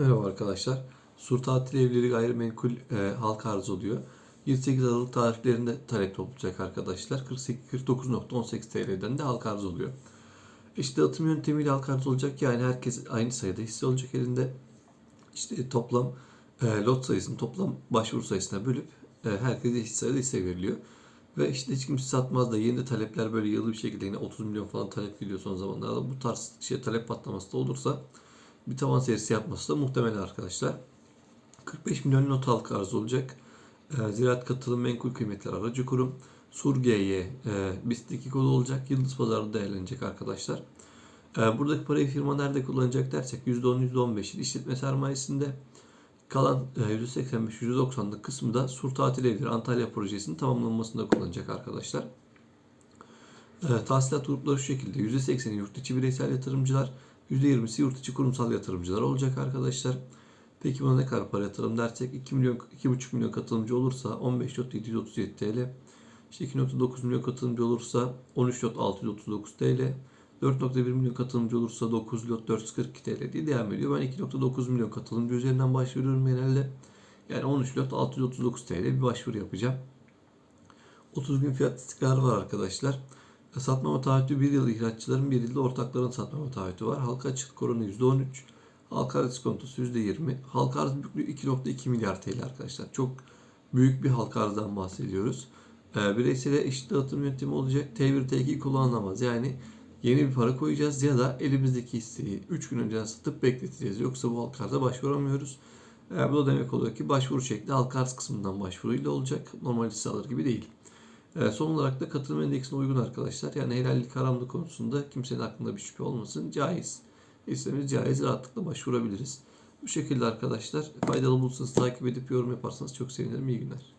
Merhaba arkadaşlar. Sur tatil evleri gayrimenkul e, halk arz oluyor. 28 Aralık tarihlerinde talep toplayacak arkadaşlar. 48 49.18 TL'den de halk arz oluyor. İşte dağıtım yöntemiyle halk arz olacak. Yani herkes aynı sayıda hisse olacak elinde. İşte toplam e, lot sayısını toplam başvuru sayısına bölüp e, herkese eşit sayıda hisse veriliyor. Ve işte hiç kimse satmaz da yeni de talepler böyle yıllı bir şekilde yine 30 milyon falan talep geliyor son zamanlarda. Bu tarz şey talep patlaması da olursa bir tavan serisi yapması da muhtemel arkadaşlar. 45 milyon not halka arz olacak. E, Ziraat Katılım Menkul Kıymetler Aracı Kurum. Surg'ye e, BIST kodu olacak. Yıldız Pazarı'nda değerlenecek arkadaşlar. E, buradaki parayı firma nerede kullanacak dersek %10, %15'in işletme sermayesinde kalan e, %85, %90'lık kısmı da Sur Tatil Evleri Antalya projesinin tamamlanmasında kullanacak arkadaşlar. E, tahsilat grupları şu şekilde. %80'i yurt içi bireysel yatırımcılar, %20'si yurt içi kurumsal yatırımcılar olacak arkadaşlar. Peki buna ne kadar para yatırım dersek 2 milyon 2,5 milyon katılımcı olursa 15.737 TL. İşte 2.9 milyon katılımcı olursa 13.639 TL. 4.1 milyon katılımcı olursa 9.442 TL diye devam ediyor. Ben 2.9 milyon katılımcı üzerinden başvuruyorum genelde. Yani 13.639 TL bir başvuru yapacağım. 30 gün fiyat istikrarı var arkadaşlar. Satmama taahhütü 1 yıl ihraççıların 1 yılda ortakların satmama taahhütü var. Halka açık oranı %13. Halka arz iskontosu %20. Halka arz büyüklüğü 2.2 milyar TL arkadaşlar. Çok büyük bir halka arzdan bahsediyoruz. E, bireysele eşit dağıtım yöntemi olacak. T1 T2 kullanılamaz. Yani yeni bir para koyacağız ya da elimizdeki hisseyi 3 gün önceden satıp bekleteceğiz. Yoksa bu halka arza başvuramıyoruz. E, bu da demek oluyor ki başvuru şekli halka arz kısmından başvuruyla olacak. Normal hisse alır gibi değil. E, son olarak da katılım endeksine uygun arkadaşlar. Yani helallik haramlık konusunda kimsenin aklında bir şüphe olmasın. Caiz. İstemiz caiz rahatlıkla başvurabiliriz. Bu şekilde arkadaşlar faydalı bulursanız takip edip yorum yaparsanız çok sevinirim. İyi günler.